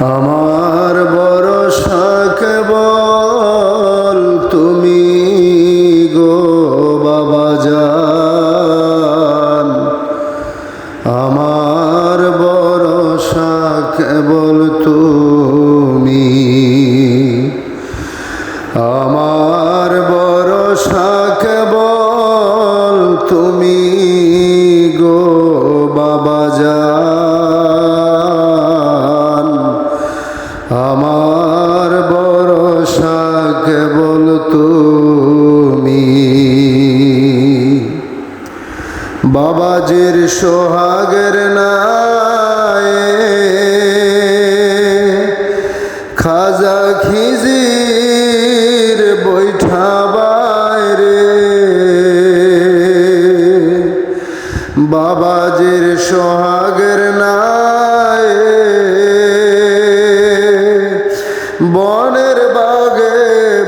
আমার বড় বল তুমি গো বাবা জান। আমার বড় বল তুমি। আমার আমার বড় শাক বল তুমি। বাবাজির সোহাগের নায়ে খাজা খিজির বৈঠা বাইরে। বাবাজির সোহাগের নায়ে বনের বাগে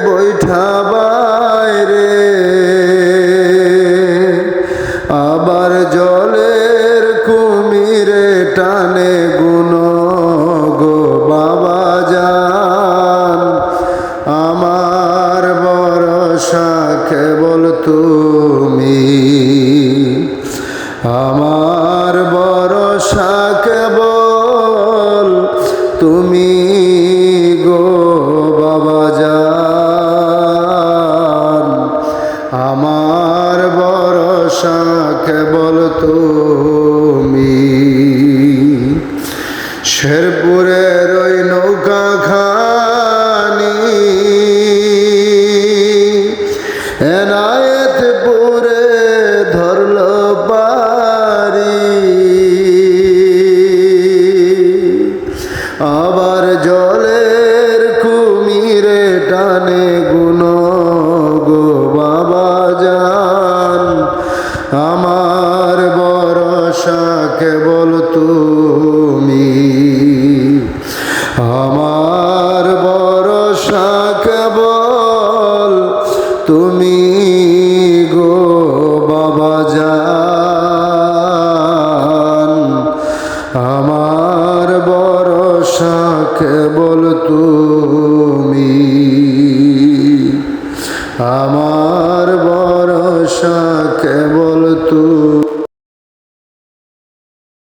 বৈঠা বাইরে। আবার জলের কুমিরে টানে গুণ গো বাবা যান আমার বরসা কেবল বল তুমি। আমার বড় আমার বড় শাখ বল তুমি। শেরপুরের ওই নৌকা খানি এনায়েতপুরে যান আমার বড় শাকে বল তুমি। আমার বড় শাকে বল তুমি গো শাকে তুমি। আমার পোশাক